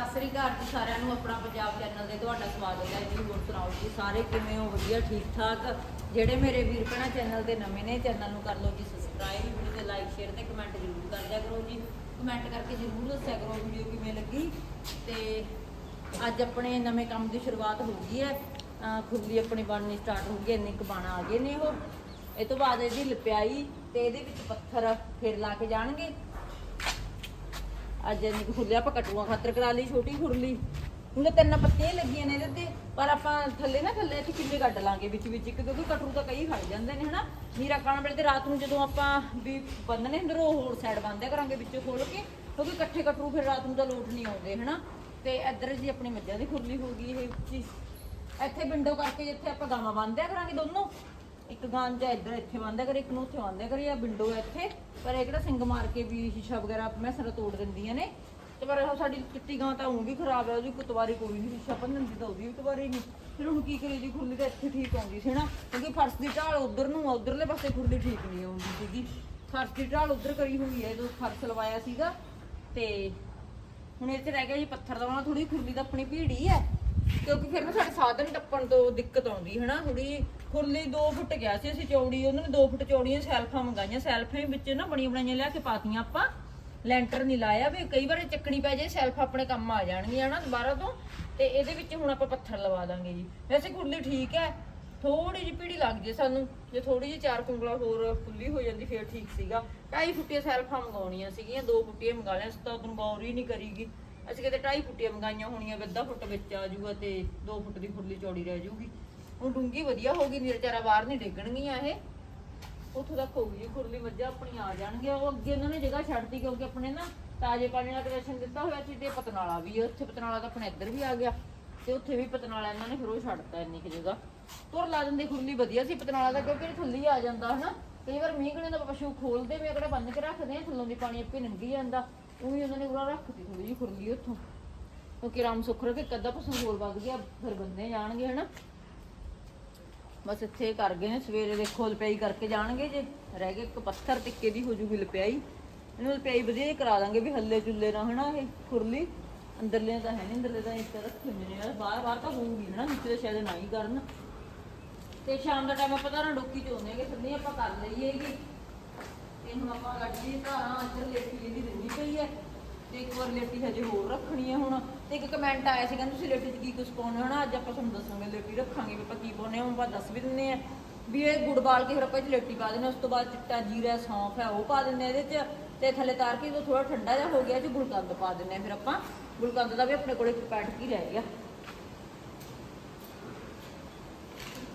ਸਤਿ ਸ੍ਰੀ ਅਕਾਲ ਜੀ ਸਾਰਿਆਂ ਨੂੰ ਆਪਣਾ ਪੰਜਾਬ ਚੈਨਲ ਦੇ ਤੁਹਾਡਾ ਸਵਾਗਤ ਹੈ ਜੀ। ਹੋਰ ਸੁਣਾਓ ਜੀ, ਸਾਰੇ ਕਿਵੇਂ ਹੋ? ਵਧੀਆ, ਠੀਕ ਠਾਕ? ਜਿਹੜੇ ਮੇਰੇ ਵੀਰ ਭੈਣਾਂ ਚੈਨਲ ਦੇ ਨਵੇਂ ਨੇ ਚੈਨਲ ਨੂੰ ਕਰ ਲਓ ਜੀ ਸਬਸਕ੍ਰਾਈਬ ਵੀਡੀਓ ਤੇ ਲਾਈਕ ਸ਼ੇਅਰ ਤੇ ਕਮੈਂਟ ਜ਼ਰੂਰ ਕਰ ਦਿਆ ਕਰੋ ਜੀ। ਕਮੈਂਟ ਕਰਕੇ ਜ਼ਰੂਰ ਦੱਸਿਆ ਕਰੋ ਵੀਡੀਓ ਕਿਵੇਂ ਲੱਗੀ। ਤੇ ਅੱਜ ਆਪਣੇ ਨਵੇਂ ਕੰਮ ਦੀ ਸ਼ੁਰੂਆਤ ਹੋ ਗਈ ਹੈ। ਅਹ ਆਪਣੀ ਬਣਨੀ ਸਟਾਰਟ ਹੋ ਗਈ ਇੰਨੇ ਕੁ ਆ ਗਏ ਨੇ ਉਹ। ਇਹ ਤੋਂ ਬਾਅਦ ਇਹਦੀ ਲਪਿਆਈ ਤੇ ਇਹਦੇ ਵਿੱਚ ਪੱਥਰ ਫਿਰ ਲਾ ਕੇ ਜਾਣਗੇ। ਅੱਜ ਇੰਨੀ ਕੁ ਖੁਰਲੀ ਆਪਾਂ ਕਟੂਆਂ ਖਾਤਰ ਕਰਾ ਲਈ, ਛੋਟੀ ਖੁਰਲੀ ਹੁਣ ਤਾਂ ਤਿੰਨ ਪੱਤੀਆਂ ਹੀ ਲੱਗੀਆਂ ਨੇ ਇਹਦੇ ਤੇ, ਪਰ ਆਪਾਂ ਥੱਲੇ ਨਾ, ਥੱਲੇ ਇੱਥੇ ਕਿੱਲੇ ਕੱਢ ਲਾਂਗੇ ਵਿੱਚ ਵਿੱਚ, ਇੱਕ ਕਿਉਂਕਿ ਕਟਰੂ ਤਾਂ ਕਈ ਖੜ ਜਾਂਦੇ ਨੇ, ਹਨਾ? ਨੀਰਾ ਕਾਣ ਵੇਲੇ ਤੇ ਰਾਤ ਨੂੰ ਜਦੋਂ ਆਪਾਂ ਵੀ ਬੰਨਣੇ ਹੁੰਦੇ ਉਹ ਹੋਰ ਸਾਈਡ ਬੰਨਦਿਆ ਕਰਾਂਗੇ ਵਿੱਚੋਂ ਖੋਲ ਕੇ, ਕਿਉਂਕਿ ਇਕੱਠੇ ਕਟਰੂ ਫਿਰ ਰਾਤ ਨੂੰ ਤਾਂ ਲੋਟ ਨਹੀਂ ਆਉਂਦੇ, ਹਨਾ? ਤੇ ਇੱਧਰ ਜੀ ਆਪਣੀ ਮੱਝਾਂ ਦੀ ਖੁਰਲੀ ਹੋ ਗਈ ਇਹ ਉੱਚੀ ਇੱਥੇ ਵਿੰਡੋ ਕਰਕੇ ਜਿੱਥੇ ਆਪਾਂ ਗਾਵਾਂ ਬੰਨਦਿਆ ਕਰਾਂਗੇ ਦੋਨੋਂ ਇੱਕ ਗਾਂ ਇੱਧਰ ਇੱਥੇ ਬੰਨਦਿਆ ਕਰੇ, ਇੱਕ ਨੂੰ ਉੱਥੇ ਬੰਨਦਿਆ ਕਰੇ ਜਾਂ ਵਿੰਡੋ ਹੈ ਇੱਥੇ। ਪਰ ਇਹ ਕਿਹੜਾ ਸਿੰਗ ਮਾਰ ਕੇ ਵੀ ਸ਼ੀਸ਼ਾ ਵਗੈਰਾ ਮੈਂ ਸਾਰਾ ਤੋੜ ਦਿੰਦੀਆਂ ਨੇ। ਤੇ ਪਰ ਉਹ ਸਾਡੀ ਚਿੱਟੀ ਗਾਂ ਤਾਂ ਉਹ ਵੀ ਖਰਾਬ ਹੈ, ਉਹਦੀ ਕੁਤਵਾਰੀ ਕੋਈ ਨਹੀਂ, ਸ਼ੀਸ਼ਾ ਭੰਨਣ ਦੀ ਤਾਂ ਉਹਦੀ ਵੀ ਕੁਤਵਾਰੀ ਨਹੀਂ। ਫਿਰ ਹੁਣ ਕੀ ਕਰੇ ਜੀ, ਖੁਰਲੀ ਤਾਂ ਇੱਥੇ ਠੀਕ ਆਉਂਦੀ ਸੀ ਨਾ, ਕਿਉਂਕਿ ਫਰਸ਼ ਦੀ ਢਾਲ ਉਧਰ ਨੂੰ ਆ, ਉਧਰਲੇ ਪਾਸੇ ਖੁਰਲੀ ਠੀਕ ਨਹੀਂ ਆਉਂਦੀ ਸੀਗੀ। ਫਰਸ਼ ਦੀ ਢਾਲ ਉਧਰ ਕਰੀ ਹੋਈ ਹੈ, ਜਦੋਂ ਫਰਸ਼ ਲਵਾਇਆ ਸੀਗਾ। ਤੇ ਹੁਣ ਇੱਥੇ ਰਹਿ ਗਿਆ ਜੀ, ਪੱਥਰ ਦਵਾਉਣਾ ਥੋੜੀ ਖੁਰਲੀ ਤਾਂ ਆਪਣੀ ਭੀੜੀ ਹੈ। ਕਿਉਂਕਿ ਫਿਰ ਨਾ ਸਾਡੇ ਸਾਧਨ ਟੱਪਣ ਤੋਂ ਦਿੱਕਤ ਆਉਂਦੀ ਹੈ ਨਾ ਥੋੜੀ ਖੁਰਲੀ 2 ਫੁੱਟ ਗਿਆ ਸੀ ਅਸੀਂ ਚੌੜੀ, ਉਹਨਾਂ ਨੇ 2 ਫੁੱਟ ਚੌੜੀਆਂ ਸੈਲਫਾਂ ਮੰਗਾਈਆਂ। ਸੈਲਫਾਂ ਵਿੱਚ ਨਾ ਬਣੀਆਂ ਬਣਾਈਆਂ ਲਿਆ ਕੇ ਪਾਤੀਆਂ ਆਪਾਂ। ਲੈਂਟਰ ਨਹੀਂ ਲਾਇਆ ਵੀ ਕਈ ਵਾਰ ਚੱਕਣੀ ਪੈ ਜਾਏ, ਸੈਲਫ ਆਪਣੇ ਕੰਮ ਆ ਜਾਣਗੀਆਂ ਨਾ ਦੁਬਾਰਾ ਤੋਂ। ਤੇ ਇਹਦੇ ਵਿੱਚ ਹੁਣ ਆਪਾਂ ਪੱਥਰ ਲਵਾ ਦਾਂਗੇ ਜੀ। ਵੈਸੇ ਖੁਰਲੀ ਠੀਕ ਹੈ। ਥੋੜੀ ਜਿਹੀ ਪੀੜੀ ਲੱਗ ਜੇ ਸਾਨੂੰ। ਜੇ ਥੋੜੀ ਜਿਹੀ ਚਾਰ ਕੁੰਗਲਾ ਹੋਰ ਖੁੱਲੀ ਹੋ ਜਾਂਦੀ, ਫੇਰ ਠੀਕ ਸੀਗਾ। ਢਾਈ ਫੁੱਟੀਆਂ ਸੈਲਫਾਂ ਮੰਗਾਉਣੀਆਂ ਸੀਗੀਆਂ, ਦੋ ਫੁੱਟੀਆਂ ਮੰਗਾ ਲਿਆ। ਅਸੀਂ ਤਾਂ ਉਦੋਂ ਗੌਰ ਹੀ ਨਹੀਂ ਕਰੀਗੀ। ਅਸੀਂ ਕਿਤੇ ਢਾਈ ਫੁੱਟੀਆਂ ਮੰਗਾਈਆਂ ਹੋਣੀਆਂ ਵੀ ਅੱਧਾ ਫੁੱਟ ਵਿੱਚ ਆ ਜਾਊਗਾ ਤੇ 2 ਫੁੱਟ ਦੀ ਖੁਰਲੀ ਚੌੜੀ ਰਹਿ ਜਾਊਗੀ। ਹੁਣ ਡੂੰਗੀ ਵਧੀਆ ਹੋਗੀ ਨਿਰਚਾਰਾ ਬਾਹਰ ਨਹੀਂ ਡੇਗਣਗੀਆਂ ਇਹ। ਉੱਥੋਂ ਤੱਕ ਹੋਊਗੀ ਖੁਰਲੀ ਮੱਝਾਂ ਆਪਣੀਆਂ ਆ ਜਾਣਗੀਆਂ। ਉਹ ਅੱਗੇ ਉਹਨਾਂ ਨੇ ਜਗ੍ਹਾ ਛੱਡਤੀ ਕਿਉਂਕਿ ਆਪਣੇ ਨਾ ਤਾਜ਼ੇ ਪਾਣੀ ਨਾਲ ਕਨੈਕਸ਼ਨ ਦਿੱਤਾ ਹੋਇਆ ਸੀ ਤੇ ਪਤਨਾਲਾ ਵੀ ਆ। ਉੱਥੇ ਪਤਨਾਲਾ ਤਾਂ ਆਪਣੇ ਇੱਧਰ ਵੀ ਆ ਗਿਆ। ਤੇ ਉੱਥੇ ਵੀ ਪਤਨਾਲਾ ਇਹਨਾਂ ਨੇ ਫਿਰ ਉਹ ਛੱਡਤਾ ਇੰਨੀ ਕਿ ਜਗ੍ਹਾ। ਤੁਰ ਲਾ ਦਿੰਦੇ ਖੁਰਲੀ ਵਧੀਆ ਸੀ ਪਤਨਾਲਾ ਦਾ ਕਿਉਂਕਿ ਇਹ ਆ ਜਾਂਦਾ ਹਨਾ। ਕਈ ਵਾਰ ਮੀਂਹ ਕਣੇ ਦਾ ਪਸ਼ੂ ਖੋਲਦੇ ਵੀ ਅਗੜਾ ਬੰਦ ਕੇ ਰੱਖਦੇ ਆ, ਥੱਲੋਂ ਦੀ ਪਾਣੀ ਆਪੇ ਲੰਘੀ ਜਾਂਦਾ। ਉਹ ਵੀ ਉਹਨਾਂ ਨੇ ਉਰਾ ਰੱਖਤੀ ਥੋੜੀ ਜਿਹੀ ਖੁਰਲੀ ਉੱਥੋਂ। ਕਿਉਂਕਿ ਰਾਮ ਸੁੱਖ ਕੇ ਕੱਦਾ ਪਸ਼ੂ ਹੋਰ ਵੱਧ ਗਿਆ, ਫਿਰ ਬੰਦੇ ਜਾਣਗੇ, ਹਨਾ? ਬਸ ਇੱਥੇ ਕਰ ਗਏ ਨੇ, ਸਵੇਰੇ ਦੇਖੋ ਲਪਿਆਈ ਕਰਕੇ ਜਾਣਗੇ ਜੇ। ਰਹਿ ਗਏ ਇੱਕ ਪੱਥਰ ਟਿੱਕੇ ਦੀ, ਹੋ ਜੂਗੀ ਲਪਿਆਈ ਇਹਨੂੰ ਲਪਿਆਈ ਵਧੀਆ ਜਿਹੀ ਕਰਾ ਦਾਂਗੇ ਵੀ ਹੱਲੇ ਚੁੱਲੇ ਨਾ ਹਨਾ ਇਹ ਖੁਰਲੀ। ਅੰਦਰਲੇ ਤਾਂ ਹੈ ਨਹੀਂ ਅੰਦਰਲੇ ਤਾਂ ਇੱਕ ਰੱਖੇ ਹੋਏ ਨੇ ਯਾਰ, ਬਾਹਰ ਬਾਹਰ ਤਾਂ ਹੋਊਗੀ ਹਨਾ ਨੀਚੇ ਸ਼ਾਇਦ ਨਾ ਹੀ ਕਰਨ। ਤੇ ਸ਼ਾਮ ਦਾ ਟਾਈਮ ਆਪਾਂ ਤਾਂ ਡੋਕੀ ਚੋਂਦੇ ਕਿ ਥੱਲੇ ਆਪਾਂ ਕਰ ਲਈਏਗੀ ਤੇ ਹੁਣ ਆਪਾਂ ਗੱਡੀ ਧਾਰਾਂ ਅੰਦਰ ਲੇਟੀ ਜਿਹੀ ਦਿੰਦੀ ਪਈ ਹੈ। ਤੇ ਇੱਕ ਵਾਰ ਲੇਟੀ ਹਜੇ ਹੋਰ ਰੱਖਣੀ ਹੈ ਹੁਣ। ਤੇ ਇੱਕ ਕਮੈਂਟ ਆਇਆ ਸੀ ਕਹਿੰਦੇ ਤੁਸੀਂ ਲੇਟੀ 'ਚ ਕੀ ਕੁਝ ਪਾਉਣੇ ਹੋ ਅੱਜ ਆਪਾਂ ਤੁਹਾਨੂੰ ਦੱਸਾਂਗੇ, ਲੇਟੀ ਰੱਖਾਂਗੇ ਵੀ ਆਪਾਂ ਕੀ ਪਾਉਣੇ ਹਾਂ ਹੁਣ ਆਪਾਂ ਦੱਸ ਵੀ ਦਿੰਨੇ ਆ ਵੀ ਇਹ ਗੁੜ ਬਾਲ ਕੇ ਫਿਰ ਆਪਾਂ ਇਹ ਲੇਟੀ ਪਾ ਦਿੰਨੇ ਉਸ ਤੋਂ ਬਾਅਦ ਚਿੱਟਾ, ਜੀਰਾ, ਸੌਂਫ ਹੈ, ਉਹ ਪਾ ਦਿੰਨੇ ਆ ਇਹਦੇ 'ਚ। ਤੇ ਥੱਲੇ ਤਾਰ ਕੇ ਜਦੋਂ ਥੋੜਾ ਠੰਡਾ ਜਿਹਾ ਹੋ ਗਿਆ, ਇਹ 'ਚ ਗੁਲਕੰਦ ਪਾ ਦਿੰਨੇ ਆ ਫਿਰ ਆਪਾਂ। ਗੁਲਕੰਦ ਦਾ ਵੀ ਆਪਣੇ ਕੋਲੇ ਇੱਕ ਪੈਕਟ ਹੀ ਰਹਿ ਗਿਆ।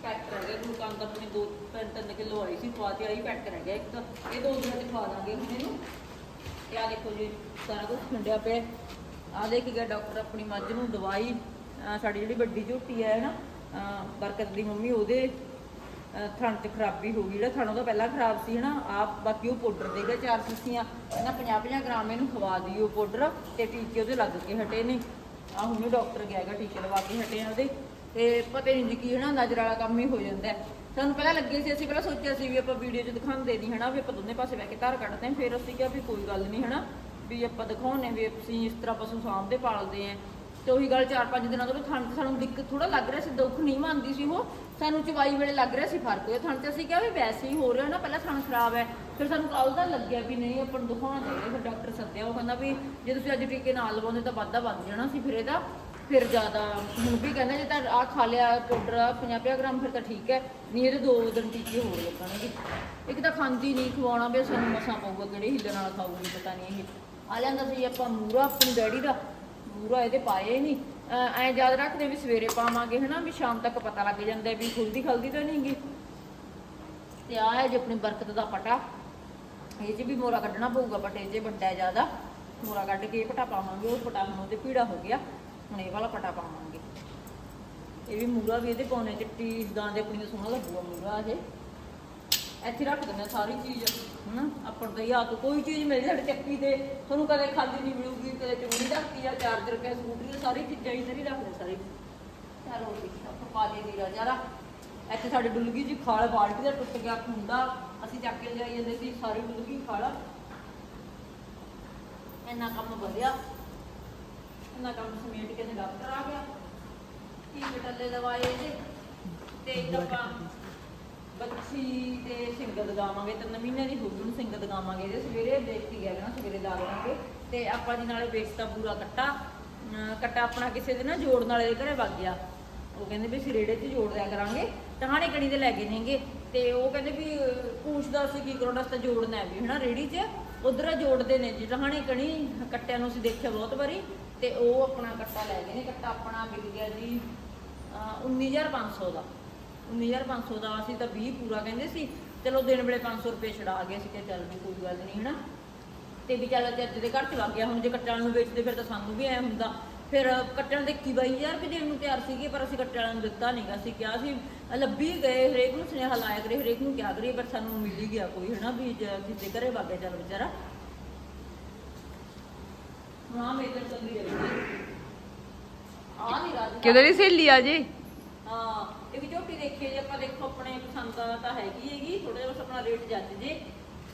ਪੈਕ ਰਹਿ ਗਿਆ ਗੁਲਕੰਦ ਆਪਣੀ ਦੋ ਤਿੰਨ ਤਿੰਨ ਕਿਲੋ ਆਈ ਸੀ, ਖਵਾ ਤੇ ਆਈ, ਪੈਕ ਰਹਿ ਗਿਆ। ਇੱਕ ਤਾਂ ਇਹ ਦੋ ਦਿਨਾਂ ਚ ਖਵਾ ਦਾਂਗੇ ਹੁਣ ਇਹਨੂੰ ਤੇ ਆ ਦੇਖੋ ਜੀ, ਸਾਰਾ ਕੁਝ ਖੰਡਿਆ ਪਿਆ। ਆ ਦੇਖ ਗਿਆ ਡਾਕਟਰ ਆਪਣੀ ਮੱਝ ਨੂੰ ਦਵਾਈ ਸਾਡੀ ਜਿਹੜੀ ਵੱਡੀ ਝੋਟੀ ਹੈ ਨਾ ਬਰਕਤ ਦੀ ਮੰਮੀ ਉਹਦੇ ਥਣ ਚ ਖਰਾਬੀ ਹੋ ਗਈ। ਜਿਹੜਾ ਥਣ ਉਹਦਾ ਪਹਿਲਾਂ ਖਰਾਬ ਸੀ ਹਨਾ, ਆਪ ਬਾਕੀ ਉਹ ਪਾਊਡਰ ਦੇ ਗਿਆ ਚਾਰ ਸੀਸੀਆਂ ਇਹਨਾਂ 50 50 ਗ੍ਰਾਮ ਇਹਨੂੰ ਖਵਾ ਦਿਓ ਪਾਊਡਰ, ਤੇ ਟੀਕੇ ਉਹਦੇ ਲੱਗ ਕੇ ਹਟੇ ਨੇ। ਆ ਹੁਣੇ ਡਾਕਟਰ ਗਿਆ ਹੈਗਾ ਟੀਕੇ ਲਵਾ ਕੇ ਹਟੇ ਆ ਉਹਦੇ। ਤੇ ਪਤਾ ਨਹੀਂ ਜੀ ਕੀ ਹਨਾ, ਨਜ਼ਰ ਵਾਲਾ ਕੰਮ ਹੀ ਹੋ ਜਾਂਦਾ ਹੈ। ਸਾਨੂੰ ਪਹਿਲਾਂ ਲੱਗੇ ਸੀ, ਅਸੀਂ ਪਹਿਲਾਂ ਸੋਚਿਆ ਸੀ ਵੀ ਆਪਾਂ ਵੀਡੀਓ 'ਚ ਦਿਖਾਉਂਦੇ ਨਹੀਂ ਹਨਾ, ਵੀ ਆਪਾਂ ਦੋਨੇ ਪਾਸੇ ਬਹਿ ਕੇ ਧਾਰ ਕੱਢਦੇ ਹਾਂ। ਫਿਰ ਅਸੀਂ ਕਿਹਾ ਵੀ ਕੋਈ ਗੱਲ ਨਹੀਂ ਹਨਾ, ਵੀ ਆਪਾਂ ਦਿਖਾਉਂਦੇ ਹਾਂ ਵੀ ਅਸੀਂ ਇਸ ਤਰ੍ਹਾਂ ਪਸ਼ੂ ਸਾਂਭਦੇ ਪਾਲਦੇ ਆਂ ਤੇ ਉਹੀ ਗੱਲ 4-5 ਦਿਨਾਂ ਤੋਂ ਥਣ 'ਚ ਸਾਨੂੰ ਦਿੱਕਤ ਥੋੜਾ ਲੱਗ ਰਿਹਾ ਸੀ, ਦੁੱਖ ਨਹੀਂ ਮੰਨਦੀ ਸੀ ਉਹ। ਸਾਨੂੰ ਚਵਾਈ ਵੇਲੇ ਲੱਗ ਰਿਹਾ ਸੀ ਫ਼ਰਕ ਹੋਇਆ ਥਣ 'ਚ ਅਸੀਂ ਕਿਹਾ ਵੀ ਵੈਸੇ ਹੀ ਹੋ ਰਿਹਾ ਨਾ, ਪਹਿਲਾਂ ਥਣ ਖਰਾਬ ਹੈ। ਫਿਰ ਸਾਨੂੰ ਕੱਲ ਦਾ ਲੱਗਿਆ ਵੀ ਨਹੀਂ, ਆਪਾਂ ਨੂੰ ਦਿਖਾਉਣਾ ਚਾਹੀਦਾ। ਫਿਰ ਡਾਕਟਰ ਸੱਦਿਆ, ਉਹ ਕਹਿੰਦਾ ਵੀ ਜੇ ਤੁਸੀਂ ਅੱਜ ਟੀਕੇ ਨਾਲ ਲਵਾਉਂਦੇ ਤਾਂ ਵਾਧਾ ਵੱਧ ਜਾਣਾ ਸੀ ਫਿਰ ਇਹਦਾ। ਫਿਰ ਜ਼ਿਆਦਾ ਹੁਣ ਵੀ ਕਹਿੰਦਾ ਜੇ ਤਾਂ ਆ ਖਾ ਲਿਆ ਪਾਊਡਰ 50 ਗ੍ਰਾਮ ਫਿਰ ਤਾਂ ਠੀਕ ਹੈ, ਨਹੀਂ ਇਹਦੇ ਦੋ ਦਿਨ ਟੀਕੇ ਹੋਰ ਲੱਗਣਗੇ। ਇੱਕ ਤਾਂ ਖਾਂਦੀ ਨਹੀਂ, ਖਵਾਉਣਾ ਵੀ ਸਾਨੂੰ ਮਸਾਂ ਪਊਗਾ, ਕਿਹੜੇ ਹਿੱਲੇ ਨਾਲ ਖਾਊਗੀ, ਪਤਾ ਨਹੀਂ ਇਹ। ਆ ਲੈਂਦਾ ਸੀ ਆਪਾਂ ਮੂਰਾ ਆਪਣੀ ਡੈਡੀ ਦਾ ਮੂਰਾ ਇਹਦੇ ਪਾਏ ਨਹੀਂ। ਐ ਯਾਦ ਰੱਖਦੇ ਵੀ ਸਵੇਰੇ ਪਾਵਾਂਗੇ, ਹਨਾ, ਵੀ ਸ਼ਾਮ ਤੱਕ ਪਤਾ ਲੱਗ ਜਾਂਦਾ ਵੀ ਖੁੱਲਦੀ ਖਲਦੀ ਤਾਂ ਨਹੀਂਗੀ ਤੇ ਆ ਹੈ ਜੀ ਆਪਣੀ ਬਰਕਤ ਦਾ ਪਟਾ, ਇਹ 'ਚ ਵੀ ਮੋਰਾ ਕੱਢਣਾ ਪਊਗਾ ਪਟੇ 'ਚ ਵੱਡਾ ਜ਼ਿਆਦਾ ਮੋਰਾ ਕੱਢ ਕੇ ਇਹ ਪਟਾ ਪਾਵਾਂਗੇ, ਉਹ ਪਟਾ ਹੁਣ ਤੇ ਪੀੜਾ ਹੋ ਗਿਆ। ਹੁਣ ਇਹ ਵਾਲਾ ਪਟਾ ਪਾਵਾਂਗੇ। ਇਹ ਵੀ ਮੂਰਾ ਵੀ ਇਹਦੇ ਪਾਉਣੇ ਚਿੱਟੀ ਗਾਂ ਦੇ ਆਪਣੀ ਸੋਹਣਾ ਲੱਗੂਗਾ ਮੂਰਾ ਇਹ। ਇੱਥੇ ਰੱਖ ਦਿੰਦੇ ਸਾਰੀ ਚੀਜ਼ ਹਨਾ? ਆਪਾਂ ਨੂੰ ਤਾਂ ਯਾਦ ਕੋਈ ਚੀਜ਼ ਮਿਲ ਸਾਡੇ ਚੱਕੀ ਤੇ ਤੁਹਾਨੂੰ ਕਦੇ ਖਾਲੀ ਨਹੀਂ ਮਿਲੂਗੀ ਕਦੇ ਚੁੰਨੀ ਰੱਖਤੀ ਜਾਂ ਚਾਰਜਰ ਪਿਆ ਸਕੂਟਰੀ ਸਾਰੀ ਚੀਜ਼ਾਂ ਇੱਧਰ ਹੀ ਰੱਖਦੇ ਸਾਰੀ। ਚਲੋ ਜੀ ਆਪਾਂ ਪਾ ਦੇ ਵੀਰਾ ਜਰਾ ਇੱਥੇ ਸਾਡੇ ਡੁੱਲਗੀ ਜੀ ਖਾਲ ਬਾਲਟੀ ਦਾ ਟੁੱਟ ਗਿਆ ਖੁੰਡਾ ਅਸੀਂ ਚੱਕ ਕੇ ਲਿਆਈ ਜਾਂਦੇ ਸੀ ਸਾਰੀ ਡੁੱਲਗੀ ਖਾਲ। ਇੰਨਾ ਕੰਮ ਵਧਿਆ। ਇੰਨਾ ਕੰਮ ਸਮੇਟ ਕੇ ਤੇ ਡਾਕਟਰ ਆ ਗਿਆ। ਕੀ ਟੱਲੇ ਲਵਾਏ ਇਹਦੇ ਤੇ ਇੱਕ ਆਪਾਂ ਬੱਚੀ ਤੇ ਸਿੰਗਲ ਦਗਾਵਾਂਗੇ ਤਿੰਨ ਮਹੀਨੇ ਦੀ ਹੋਊਗੀ ਨੂੰ ਸਿੰਗਲ ਦਗਾਵਾਂਗੇ ਇਹਦੇ ਸਵੇਰੇ ਦੇਖ ਗਿਆ ਨਾ, ਸਵੇਰੇ ਲਾ ਦਾਂਗੇ ਤੇ ਆਪਾਂ ਜੀ ਨਾਲੇ ਵੇਚਤਾ ਪੂਰਾ ਕੱਟਾ। ਕੱਟਾ ਆਪਣਾ ਕਿਸੇ ਦੇ ਨਾ ਜੋੜਨ ਵਾਲੇ ਦੇ ਘਰੇ ਵਗ ਗਿਆ। ਉਹ ਕਹਿੰਦੇ ਵੀ ਅਸੀਂ ਰੇੜੇ 'ਚ ਜੋੜ ਦਿਆ ਕਰਾਂਗੇ। ਟਹਾਣੇ ਕਣੀ ਦੇ ਲੈ ਗਏ ਨੇਗੇ। ਤੇ ਉਹ ਕਹਿੰਦੇ ਵੀ ਪੂਛਦਾ ਪੁੱਛਦਾ ਸੀ ਕੀ ਕਰੋੜਾ ਤਾਂ ਜੋੜਨਾ ਹੈ ਵੀ, ਹਨਾ, ਰੇੜੀ 'ਚ। ਉਧਰ ਜੋੜਦੇ ਨੇ ਜੀ ਟਹਾਣੇ ਕਣੀ, ਕੱਟਿਆਂ ਨੂੰ ਅਸੀਂ ਦੇਖਿਆ ਬਹੁਤ ਵਾਰੀ, ਤੇ ਉਹ ਆਪਣਾ ਕੱਟਾ ਲੈ ਗਏ ਨੇ, ਕੱਟਾ ਆਪਣਾ ਵਿਕ ਗਿਆ ਜੀ, ਅਹ 19500 ਦਾ। 19500 ਦਾ ਅਸੀਂ ਤਾਂ 20 ਪੂਰਾ ਕਹਿੰਦੇ ਸੀ, ਚਲੋ ਦਿਨ ਵੇਲੇ 500 ਰੁਪਏ ਛੜਾ ਗਏ ਸੀ ਕਿ ਚੱਲ ਵੀ ਕੋਈ ਗੱਲ ਨਹੀਂ, ਹਨਾ? ਤੇ ਵੀ ਚੱਲ ਅੱਜ ਦੇ ਘਰ ਚ ਲੱਗ ਗਿਆ, ਹੁਣ ਜੇ ਕੱਟਣ ਨੂੰ ਵੇਚਦੇ ਫਿਰ ਤਾਂ ਸਾਨੂੰ ਵੀ ਐ ਹੁੰਦਾ। ਫਿਰ ਕੱਟਣ ਦੇ 21000 ਰੁਪਏ ਦੇਣ ਨੂੰ ਤਿਆਰ ਸੀਗੇ ਪਰ ਅਸੀਂ ਕੱਟਣ ਨੂੰ ਦਿੱਤਾ ਨਹੀਂਗਾ ਅਸੀਂ ਕਿਹਾ ਸੀ ਲੱਭੀ ਗਏ ਹਰੇਕ ਨੂੰ ਸੁਨੇਹਾ ਲਾਇਆ ਕਰੇ ਹਰੇਕ ਨੂੰ ਕਿਹਾ ਕਰੀਏ ਪਰ ਸਾਨੂੰ ਮਿਲ ਹੀ ਗਿਆ ਕੋਈ ਹਨਾ ਵੀ ਕਿਸੇ ਘਰੇ ਵਗ ਗਿਆ ਚੱਲ ਵਿਚਾਰਾ। ਹਾਂ ਮੇਦਰ ਚੱਲੀ ਰਹੀ ਆ ਨਹੀਂ ਰਾਜ ਕਿਹਦੇ ਦੀ ਸਹੇਲੀ ਆ ਜੀ? ਹਾਂ ਇਹ ਵੀ ਝੋਟੀ ਦੇਖੀਏ ਜੇ ਆਪਾਂ ਦੇਖੋ ਆਪਣੇ ਪਸੰਦ ਦਾ ਤਾਂ ਹੈਗੀ ਹੈਗੀ ਥੋੜਾ ਜਿਹਾ ਬਸ ਆਪਣਾ ਰੇਟ ਜੱਜ ਜੇ।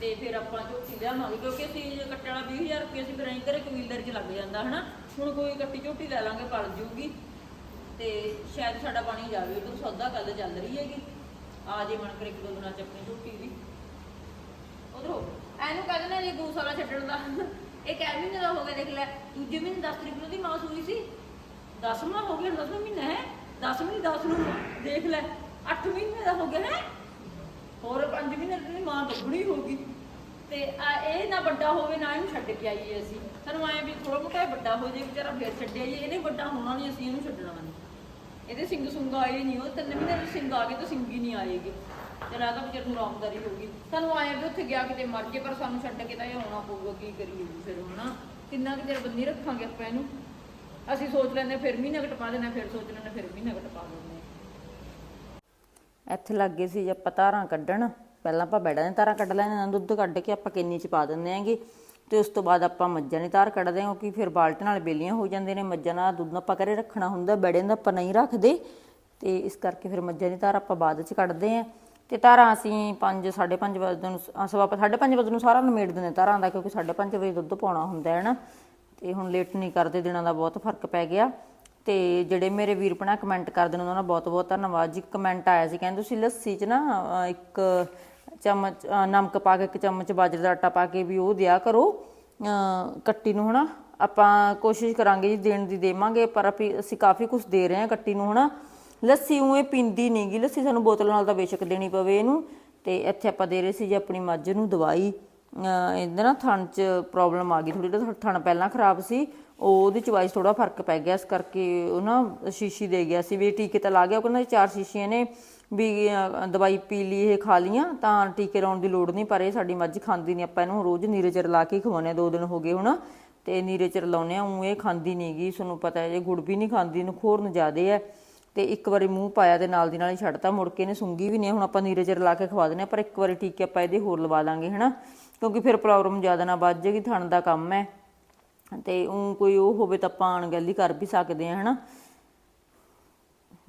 ਤੇ ਫਿਰ ਆਪਾਂ ਝੋਟੀ ਲਿਆਵਾਂਗੇ, ਕਿਉਂਕਿ ਅਸੀਂ ਜੇ ਕੱਟਣ ਵਾਲਾ 20000 ਰੁਪਏ ਅਸੀਂ ਫਿਰ ਐਂ ਘਰੇ ਕਬੀਲਰ 'ਚ ਲੱਗ ਜਾਂਦਾ, ਹਨਾ? ਹੁਣ ਕੋਈ ਕੱਟੀ ਝੋਟੀ ਲੈ ਲਾਂਗੇ, ਪਲ ਜੂਗੀ। ਤੇ ਸ਼ਾਇਦ ਸਾਡਾ ਪਾਣੀ ਜਾਵੇ, ਉਧਰ ਸੌਦਾ ਗੱਲ ਚੱਲ ਰਹੀ ਹੈਗੀ। ਆ ਜੇ ਮਨ ਕਰੇ ਇੱਕ ਦੋ ਦਿਨਾਂ 'ਚ ਆਪਣੀ ਝੋਟੀ ਵੀ। ਉਧਰੋਂ, ਐਨੂੰ ਕਹਿ ਦਿੰਦੇ ਨੇ ਗਊਸ਼ਾਲਾ ਛੱਡਣ ਦਾ। ਇਹ ਕਹਿ ਮਹੀਨੇ ਦਾ ਹੋ ਗਿਆ, ਦੇਖ ਲੈ, ਦੂਜੇ ਮਹੀਨੇ 10 ਤਰੀਕ ਨੂੰ ਦੀ ਮਾਂ ਸੂਈ ਸੀ। 10ਵਾਂ ਹੋ ਗਿਆ 10ਵਾਂ ਮਹੀਨਾ ਹੈ? 10 ਮਹੀਨੇ 10 ਨੂੰ ਦੇਖ ਲੈ 8 ਮਹੀਨੇ ਦਾ ਹੋ ਗਿਆ ਹੈ? ਹੋਰ 5 ਮਹੀਨੇ ਦੀ ਮਾਂ ਦੁੱਗਣੀ ਹੋ ਗਈ। ਤੇ ਆ ਇਹ ਨਾ ਵੱਡਾ ਹੋਵੇ ਨਾ ਇਹਨੂੰ ਛੱਡ ਕੇ ਆਈਏ ਅਸੀਂ। ਸਾਨੂੰ ਆਏ ਵੀ ਥੋੜਾ ਮੋਟਾ ਇਹ ਵੱਡਾ ਹੋ ਜੇ ਵਿਚਾਰਾ ਫੇਰ ਛੱਡਿਆ ਜੀ, ਇਹਨੇ ਵੱਡਾ ਹੋਣਾ ਨਹੀਂ ਅਸੀਂ ਇਹਨੂੰ ਛੱਡਣਾ ਨਹੀਂ ਇਹਦੇ ਸਿੰਘ ਸੁੰਗ ਆਏ ਨਹੀਂ ਉਹ, ਤਿੰਨ ਮਹੀਨੇ ਦੇ ਸਿੰਘ ਆ ਗਏ ਤਾਂ ਸਿੰਘ ਹੀ ਨਹੀਂ ਆਏਗੇ ਤੇ ਰਾਤ ਵਿਚਾਰ ਨੂੰ ਆਮਦਾਰੀ ਹੋਗੀ ਸਾਨੂੰ ਆਏ ਵੀ ਉੱਥੇ ਗਿਆ ਕਿਤੇ ਮਰ ਜੇ, ਪਰ ਸਾਨੂੰ ਛੱਡ ਕੇ ਤਾਂ ਇਹ ਆਉਣਾ ਪਊਗਾ, ਕੀ ਕਰੀਏ ਜੀ ਫਿਰ ਹੁਣ। ਕਿੰਨਾ ਕੁ ਚਿਰ ਬੰਦੀ ਰੱਖਾਂਗੇ ਆਪਾਂ ਇਹਨੂੰ? ਅਸੀਂ ਸੋਚ ਲੈਂਦੇ ਫਿਰ ਮਹੀਨਾ ਕੁ ਟਪਾ ਦੇਣਾ, ਫਿਰ ਸੋਚ ਲੈਂਦੇ ਫਿਰ ਮਹੀਨਾ ਕੁ ਟਪਾ ਦਿੰਦੇ ਇੱਥੇ ਲੱਗੇ ਸੀ ਜੇ ਆਪਾਂ ਧਾਰਾਂ ਕੱਢਣ। ਪਹਿਲਾਂ ਆਪਾਂ ਬੈੜਾਂ ਦੀਆਂ ਧਾਰਾਂ ਕੱਢ ਲੈਣੇ ਦੁੱਧ ਕੱਢ ਕੇ ਆਪਾਂ ਕਿੰਨੀ ਚ ਪਾ ਦਿੰਦੇ ਆਂਗੇ ਤੇ ਉਸ ਤੋਂ ਬਾਅਦ ਆਪਾਂ ਮੱਝਾਂ ਦੀ ਧਾਰ ਕੱਢਦੇ ਹਾਂ, ਕਿਉਂਕਿ ਫਿਰ ਬਾਲਟੀ ਨਾਲ ਬੇਲੀਆਂ ਹੋ ਜਾਂਦੇ ਨੇ, ਮੱਝਾਂ ਨਾਲ ਦੁੱਧ ਆਪਾਂ ਘਰੇ ਰੱਖਣਾ ਹੁੰਦਾ ਬੈੜਿਆਂ ਦਾ ਆਪਾਂ ਨਹੀਂ ਰੱਖਦੇ। ਤੇ ਇਸ ਕਰਕੇ ਫਿਰ ਮੱਝਾਂ ਦੀ ਧਾਰ ਆਪਾਂ ਬਾਅਦ ਚ ਕੱਢਦੇ ਆਂ ਤੇ ਧਾਰਾਂ ਅਸੀਂ 5 5:30 ਵਜੇ ਨੂੰ ਅਸਵਾ ਆਪਾਂ 5:30 ਵਜੇ ਨੂੰ ਸਾਰਾ ਨਿਮੇੜ ਦਿੰਦੇ ਧਾਰਾਂ ਦਾ, ਕਿਉਂਕਿ 5:30 ਵਜੇ ਦੁੱਧ ਪਾਉਣਾ ਹੁੰਦਾ ਹੈ ਨਾ। ਤੇ ਹੁਣ ਲੇਟ ਨਹੀਂ ਕਰਦੇ, ਦਿਨਾਂ ਦਾ ਬਹੁਤ ਫ਼ਰਕ ਪੈ ਗਿਆ। ਤੇ ਜਿਹੜੇ ਮੇਰੇ ਵੀਰ ਭਣਾ ਕਮੈਂਟ ਕਰਦੇ ਨੇ ਉਹਨਾਂ ਦਾ ਬਹੁਤ ਬਹੁਤ ਧੰਨਵਾਦ। ਜੀ ਕਮੈਂਟ ਆਇਆ ਸੀ, ਕਹਿੰਦੇ ਤੁਸੀਂ ਲੱਸੀ 'ਚ ਨਾ ਇੱਕ ਚਮਚ ਅਹ, ਨਮਕ ਪਾ ਕੇ ਇੱਕ ਚਮਚ ਬਾਜਰੇ ਦਾ ਆਟਾ ਪਾ ਕੇ ਵੀ ਉਹ ਦਿਆ ਕਰੋ। ਅਹ, ਕੱਟੀ ਨੂੰ ਹਨਾ। ਆਪਾਂ ਕੋਸ਼ਿਸ਼ ਕਰਾਂਗੇ ਜੀ ਦੇਣ ਦੀ ਦੇਵਾਂਗੇ ਪਰ ਆਪੀ- ਅਸੀਂ ਕਾਫੀ ਕੁਝ ਦੇ ਰਹੇ ਹਾਂ ਕੱਟੀ ਨੂੰ ਹਨਾ। ਲੱਸੀ ਉਵੇਂ ਪੀਂਦੀ ਨਹੀਂਗੀ ਲੱਸੀ ਸਾਨੂੰ ਬੋਤਲ ਨਾਲ ਤਾਂ ਬੇਸ਼ੱਕ ਦੇਣੀ ਪਵੇ ਇਹਨੂੰ। ਤੇ ਇੱਥੇ ਆਪਾਂ ਦੇ ਰਹੇ ਸੀ ਜੀ ਆਪਣੀ ਮੱਝ ਨੂੰ ਦਵਾਈ। ਇਹਦੇ ਨਾ ਥਣ 'ਚ ਪ੍ਰੋਬਲਮ ਆ ਗਈ। ਥੋੜੀ ਜਿਹੀ ਥਣ ਪਹਿਲਾਂ ਖਰਾਬ ਸੀ। ਉਹ ਉਹਦੀ ਚਵਾਈਸ ਥੋੜਾ ਫ਼ਰਕ ਪੈ ਗਿਆ। ਇਸ ਕਰਕੇ ਉਹ ਨਾ ਸ਼ੀਸ਼ੀ ਦੇ ਗਿਆ ਸੀ। ਵੀ ਟੀਕੇ ਤਾਂ ਲਾ ਗਿਆ। ਉਹ ਕਹਿੰਦਾ ਚਾਰ ਸ਼ੀਸ਼ੀਆਂ ਨੇ ਵੀ ਦਵਾਈ ਪੀ ਲਈ, ਇਹ ਖਾ ਲੀਆਂ ਤਾਂ ਟੀਕੇ ਲਾਉਣ ਦੀ ਲੋੜ ਨਹੀਂ, ਪਰ ਇਹ ਸਾਡੀ ਮੱਝ ਖਾਂਦੀ ਨਹੀਂ। ਆਪਾਂ ਇਹਨੂੰ ਰੋਜ਼ ਨੀਰੇ ਚ ਲਾ ਕੇ ਹੀ ਖਵਾਉਂਦੇ ਹਾਂ। ਦੋ ਦਿਨ ਹੋ ਗਏ ਹੁਣ। ਤੇ ਨੀਰੇ ਚ ਲਾਉਨੇ ਆ ਉਹ ਇਹ ਖਾਂਦੀ ਨਹੀਂਗੀ ਤੁਹਾਨੂੰ ਪਤਾ ਹੈ, ਜੇ ਗੁੜ ਵੀ ਨਹੀਂ ਖਾਂਦੀ, ਇਹਨੂੰ ਖੋਰਨ ਜ਼ਿਆਦੇ ਹੈ। ਤੇ ਇੱਕ ਵਾਰੀ ਮੂੰਹ ਪਾਇਆ ਤੇ ਨਾਲ ਦੀ ਨਾਲ ਹੀ ਛੱਡਤਾ। ਮੁੜ ਕੇ ਇਹਨੇ ਸੁੰਗੀ ਵੀ ਨਹੀਂ। ਹੁਣ ਆਪਾਂ ਨੀਰੇ ਚ ਲਾ ਕੇ ਖਵਾ ਦਿੰਦੇ ਹਾਂ। ਪਰ ਇੱਕ ਵਾਰੀ ਟੀਕੇ ਆਪਾਂ ਇਹਦੇ ਹੋਰ ਲਵਾ ਲਾਂਗੇ, ਹਨਾ? ਕਿਉਂਕਿ ਫਿਰ ਪ੍ਰੋਬਲਮ ਜ਼ਿਆਦਾ ਨਾ ਵੱਧ ਜਾਏਗੀ, ਥਣ ਦਾ ਕੰਮ ਹੈ। ਤੇ ਉਹ ਕੋਈ ਉਹ ਹੋਵੇ ਤਾਂ ਆਪਾਂ ਅਣਗਹਿਲੀ ਕਰ ਵੀ ਸਕਦੇ ਆ ਹਨਾ।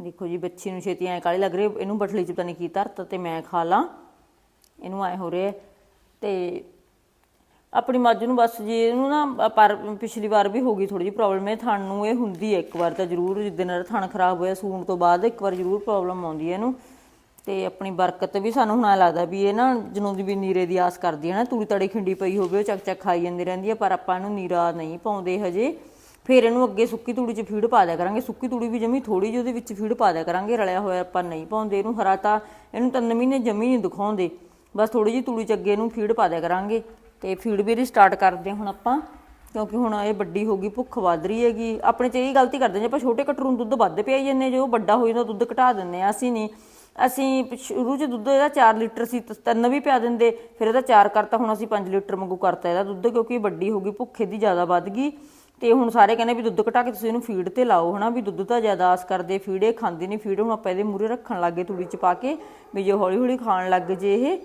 ਦੇਖੋ ਜੀ, ਬੱਚੀ ਨੂੰ ਛੇਤੀ ਐ ਕਾਲੀ ਲੱਗ ਰਹੇ ਇਹਨੂੰ ਬਟਲੀ ਚ ਪਤਾ ਨਹੀਂ ਕੀ ਧਰਤਾ ਤੇ ਮੈਂ ਖਾ ਲਾਂ। ਇਹਨੂੰ ਐ ਹੋ ਰਿਹਾ ਹੈ। ਤੇ ਆਪਣੀ ਮੱਝ ਨੂੰ ਬਸ ਜੀ, ਇਹਨੂੰ ਨਾ ਪਰ ਪਿਛਲੀ ਵਾਰ ਵੀ ਹੋ ਗਈ ਥੋੜੀ ਜਿਹੀ ਪ੍ਰੋਬਲਮ ਇਹ ਥਣ ਨੂੰ ਇਹ ਹੁੰਦੀ ਹੈ ਇੱਕ ਵਾਰ ਤਾਂ ਜ਼ਰੂਰ ਜਿੱਦਣ ਇਹਦਾ ਥਣ ਖਰਾਬ ਹੋਇਆ ਸੂਣ ਤੋਂ ਬਾਅਦ ਇੱਕ ਵਾਰ ਜ਼ਰੂਰ ਪ੍ਰੋਬਲਮ ਆਉਂਦੀ ਹੈ ਇਹਨੂੰ। ਤੇ ਆਪਣੀ ਬਰਕਤ ਵੀ ਸਾਨੂੰ ਹੁਣ ਐ ਲੱਗਦਾ ਵੀ ਇਹ ਨਾ ਜਦੋਂ ਦੀ ਵੀ ਨੀਰੇ ਦੀ ਆਸ ਕਰਦੀ ਹੈ ਨਾ, ਤੂੜੀ ਤੜੀ ਖਿੰਡੀ ਪਈ ਹੋਵੇ, ਉਹ ਚੱਕ ਚੱਕ ਖਾਈ ਜਾਂਦੀ ਰਹਿੰਦੀ ਹੈ, ਪਰ ਆਪਾਂ ਇਹਨੂੰ ਨੀਰਾ ਨਹੀਂ ਪਾਉਂਦੇ ਹਜੇ। ਫਿਰ ਇਹਨੂੰ ਅੱਗੇ ਸੁੱਕੀ ਤੂੜੀ 'ਚ ਫੀਡ ਪਾ ਦਿਆ ਕਰਾਂਗੇ। ਸੁੱਕੀ ਤੂੜੀ ਵੀ ਜਮੀ ਥੋੜੀ ਜਿਹੀ ਉਹਦੇ ਵਿੱਚ ਫੀਡ ਪਾ ਦਿਆ ਕਰਾਂਗੇ, ਰਲਿਆ ਹੋਇਆ ਆਪਾਂ ਨਹੀਂ ਪਾਉਂਦੇ। ਇਹਨੂੰ ਹਰਾ ਤਾਂ ਇਹਨੂੰ ਤਿੰਨ ਮਹੀਨੇ ਜਮੀ ਨਹੀਂ ਦਿਖਾਉਂਦੇ। ਬਸ ਥੋੜੀ ਜਿਹੀ ਤੂੜੀ 'ਚ ਅੱਗੇ ਇਹਨੂੰ ਫੀਡ ਪਾ ਦਿਆ ਕਰਾਂਗੇ। ਤੇ ਫੀਡ ਵੀ ਇਹਦੀ ਸਟਾਰਟ ਕਰਦੇ ਹਾਂ ਹੁਣ ਆਪਾਂ, ਕਿਉਂਕਿ ਹੁਣ ਇਹ ਵੱਡੀ ਹੋ ਗਈ, ਭੁੱਖ ਵੱਧ ਰਹੀ ਹੈਗੀ। ਆਪਣੇ ਚ ਇਹ ਗਲਤੀ ਕਰਦੇ ਜੇ ਆਪਾਂ ਛੋਟੇ ਕਟਰੂ ਨੂੰ ਦੁੱਧ ਵੱਧ ਪਿਆਈ ਜੰਨੇ ਜੋ ਵੱਡਾ ਹੋ ਜਾਂਦਾ, ਦੁੱਧ ਘਟਾ ਦਿੰਨੇ ਆ ਅਸੀਂ ਨਹੀਂ। ਅਸੀਂ ਪਿਛ- ਸ਼ੁਰੂ ਚ ਦੁੱਧ ਇਹਦਾ 4 ਲੀਟਰ ਸੀ, ਤੇ ਤਿੰਨ ਵੀ ਪਿਆ ਦਿੰਦੇ, ਫਿਰ ਇਹਦਾ 4 ਕਰਤਾ, ਹੁਣ ਅਸੀਂ 5 ਲੀਟਰ ਵਾਂਗੂ ਕਰਤਾ ਇਹਦਾ ਦੁੱਧ, ਕਿਉਂਕਿ ਇਹ ਵੱਡੀ ਹੋ ਗਈ, ਭੁੱਖੇ ਦੀ ਜ਼ਿਆਦਾ ਵੱਧ ਗਈ। ਤੇ ਹੁਣ ਸਾਰੇ ਕਹਿੰਦੇ ਵੀ ਦੁੱਧ ਘਟਾ ਕੇ ਤੁਸੀਂ ਇਹਨੂੰ ਫੀਡ ਤੇ ਲਾਓ, ਹਨਾ, ਵੀ ਦੁੱਧ ਤਾਂ ਜ਼ਿਆਦਾ ਆਸ ਕਰਦੇ, ਫੀਡ ਇਹ ਖਾਂਦੀ ਨਹੀਂ ਫੀਡ ਹੁਣ ਆਪਾਂ ਇਹਦੇ ਮੂਰੇ ਰੱਖਣ ਲੱਗੇ ਤੂੜੀ ਚ ਪਾ ਕੇ, ਵੀ ਜੇ ਹੌਲੀ ਹੌਲੀ ਖਾਣ ਲੱਗ ਜੇ ਇਹ।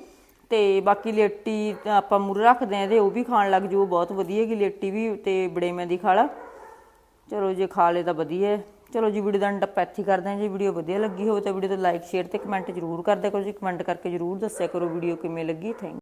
ਤੇ ਬਾਕੀ ਲੇਟੀ ਤਾਂ ਆਪਾਂ ਮੂਰੇ ਰੱਖਦੇ ਆ ਇਹਦੇ, ਉਹ ਵੀ ਖਾਣ ਲੱਗ ਜੂ, ਉਹ ਬਹੁਤ ਵਧੀਆ ਹੈਗੀ ਲੇਟੀ ਵੀ ਤੇ ਬੜੇਮਿਆਂ ਦੀ ਖਾਲਾ ਚਲੋ ਜੇ ਖਾ ਲੇ ਤਾਂ ਵਧੀਆ ਹੈ। ਚਲੋ ਜੀ ਵੀਡੀਓ ਦਾ ਅੰਡ ਆਪਾਂ ਇੱਥੇ ਕਰਦੇ ਹਾਂ ਜੀ। ਵੀਡੀਓ ਵਧੀਆ ਲੱਗੀ ਹੋਵੇ ਤਾਂ ਵੀਡੀਓ ਤੇ ਲਾਈਕ ਸ਼ੇਅਰ ਤੇ ਕਮੈਂਟ ਜ਼ਰੂਰ ਕਰ ਕਰੋ ਜੀ। ਕਮੈਂਟ ਕਰਕੇ ਜ਼ਰੂਰ ਦੱਸਿਆ ਕਰੋ ਵੀਡੀਓ ਕਿਵੇਂ ਲੱਗੀ। ਥੈਂਕ